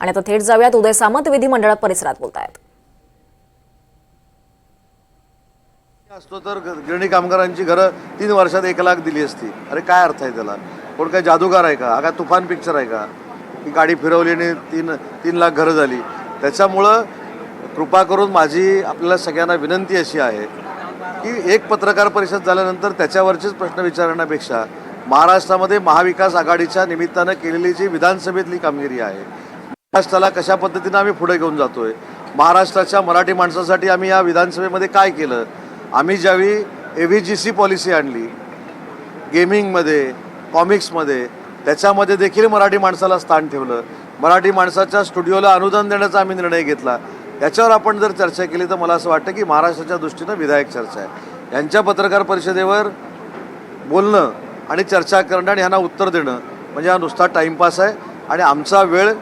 आणि आता थेट जाऊयात. उदय सामंत विधिमंडळ परिसरात बोलतायत. असतो तर गिरणी कामगारांची घरं तीन वर्षात एक लाख दिली असती. अरे काय अर्थ आहे त्याला? कोण काय जादूगार आहे का? हा काय तुफान पिक्चर आहे का? ती गाडी फिरवली आणि तीन तीन लाख घरं झाली. त्याच्यामुळं कृपा करून माझी आपल्याला सगळ्यांना विनंती अशी आहे की एक पत्रकार परिषद झाल्यानंतर त्याच्यावरचेच प्रश्न विचारण्यापेक्षा महाराष्ट्रामध्ये महाविकास आघाडीच्या निमित्तानं केलेली जी विधानसभेतली कामगिरी आहे महाराष्ट्राला कशा पद्धतीनं आम्ही पुढे घेऊन जातोय? महाराष्ट्राच्या मराठी माणसासाठी आम्ही या विधानसभेमध्ये काय केलं? आम्ही ज्यावेळी A V G C policy आणली गेमिंगमध्ये कॉमिक्समध्ये त्याच्यामध्ये देखील मराठी माणसाला स्थान ठेवलं. मराठी माणसाच्या स्टुडिओला अनुदान देण्याचा आम्ही निर्णय घेतला. याच्यावर आपण जर चर्चा केली तर मला असं वाटतं की महाराष्ट्राच्या दृष्टीनं विधायक चर्चा आहे. यांच्या पत्रकार परिषदेवर बोलणं आणि चर्चा करणं आणि ह्यांना उत्तर देणं म्हणजे हा नुसता टाईमपास आहे. आणि आमचा वेळ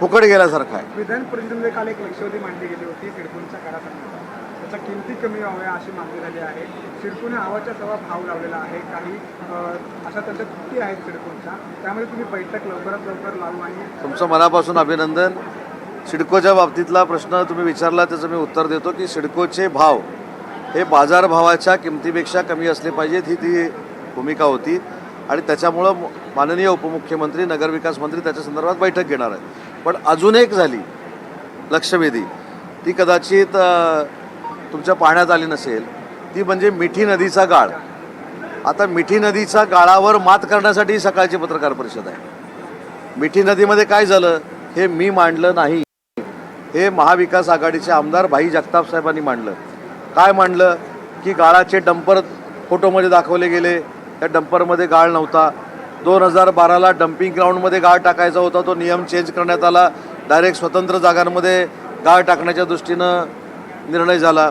फुकट गेल्यासारखा आहे. विधान परिषदेमध्ये काल एक लक्षवेधी मांडली गेली होती सिडकोनच्या करासंदर्भात त्याच्या किमती कमी व्हाव्या अशी मागणी झाली आहे. सिडकोने आवाच्या सवा भाव लावलेला आहे. काही अशा त्यांच्या त्रुटी आहेत सिडकोनच्या त्यामुळे तुम्ही बैठक लवकरात लवकर लावू आणि तुमचं मनापासून अभिनंदन. सिडकोच्या बाबतीतला प्रश्न तुम्ही विचारला त्याचं मी उत्तर देतो की सिडकोचे भाव हे बाजारभावाच्या किमतीपेक्षा कमी असले पाहिजेत ही ती भूमिका होती. आणि त्याच्यामुळं म- माननीय उपमुख्यमंत्री नगरविकास मंत्री त्याच्या संदर्भात बैठक घेणार आहेत. पण अजून एक झाली लक्षवेधी. ती कदाचित तुमच्या पाहण्यात आली नसेल. ती म्हणजे मिठी नदीचा गाळ. आता मिठी नदीचा गाळावर मात करण्यासाठी सकाळची पत्रकार परिषद आहे. मिठी नदीमध्ये काय झालं हे मी मांडलं नाही. हे महाविकास आघाडीचे आमदार भाई जगताप साहेबांनी मांडलं. काय मांडलं? की गाळाचे डंपर फोटोमध्ये दाखवले गेले. त्या डंपरमध्ये गाळ नव्हता. दोन हजार बाराला डम्पिंग ग्राउंडमध्ये गाळ टाकायचा होता. तो नियम चेंज करण्यात आला. डायरेक्ट स्वतंत्र जागांमध्ये गाळ टाकण्याच्या दृष्टीनं निर्णय झाला.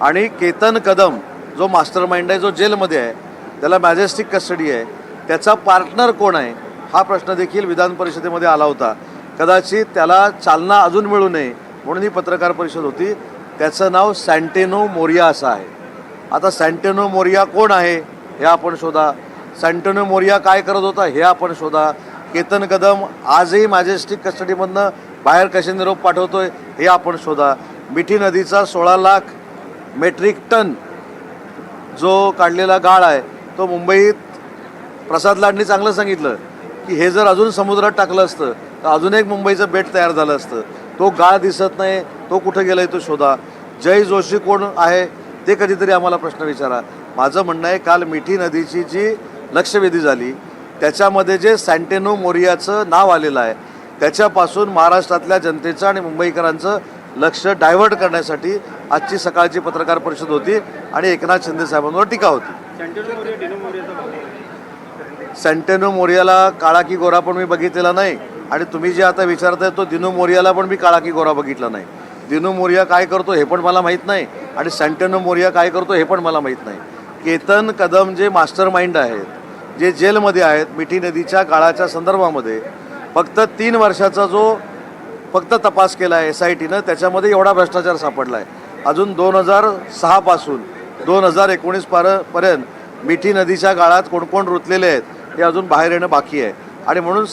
आणि केतन कदम जो मास्टर माइंड आहे जो जेलमध्ये आहे त्याला मॅजेस्टिक कस्टडी आहे. त्याचा पार्टनर कोण आहे हा प्रश्न देखील विधान परिषदेमध्ये आला होता. कदाचित त्याला चालना अजून मिळू नये म्हणून ही पत्रकार परिषद होती. त्याचं नाव सँटेनो मोरिया असं आहे. आता सँटेनो मोरिया कोण आहे हे आपण शोधा. सँटेनो मोरिया काय करत होता हे आपण शोधा. केतन कदम आजही मॅजेस्टिक कस्टडीमधनं बाहेर कसे निरोप पाठवतोय हे आपण शोधा. मिठी नदीचा सोळा लाख मेट्रिक टन जो काढलेला गाळ आहे तो मुंबईत प्रसाद लाडनी चांगलं सांगितलं की हे जर अजून समुद्रात टाकलं असतं तर अजून एक मुंबईचं बेट तयार झालं असतं. तो गाळ दिसत नाही तो कुठं गेलाय तो शोधा. जय जोशी कोण आहे ते कधीतरी आम्हाला प्रश्न विचारा. माझं म्हणणं आहे काल मिठी नदीची जी लक्षवेधी झाली. त्याच्यामध्ये जे सँटेनो मोरियाचं नाव आलेलं आहे त्याच्यापासून महाराष्ट्रातल्या जनतेचं आणि मुंबईकरांचं लक्ष डायव्हर्ट करण्यासाठी आजची सकाळची पत्रकार परिषद होती आणि एकनाथ शिंदे साहेबांवर टीका होती. सेंटेनो मोरियाला काळा की गोरा पण मी बघितलेला नाही आणि तुम्ही जे आता विचारताय तो दिनू मोरियाला पण मी काळा की गोरा बघितला नाही. दिनू मोरिया काय करतो हे पण मला माहीत नाही आणि सेंटेनो मोरिया काय करतो हे पण मला माहीत नाही. केतन कदम जे मास्टर माइंड आहेत जे जेलमध्ये आहेत मिठी नदीच्या काळाच्या संदर्भामध्ये फक्त तीन वर्षाचा जो फक्त तपास केला आहे एस आय टीनं त्याच्यामध्ये एवढा भ्रष्टाचार सापडला आहे अजून दोन हजार सहापासून दोन हजार एकोणीस पार पर्यंत मिठी नदीच्या गाळात कोण कोण रुतलेले आहेत हे अजून बाहेर येणं बाकी आहे. आणि म्हणून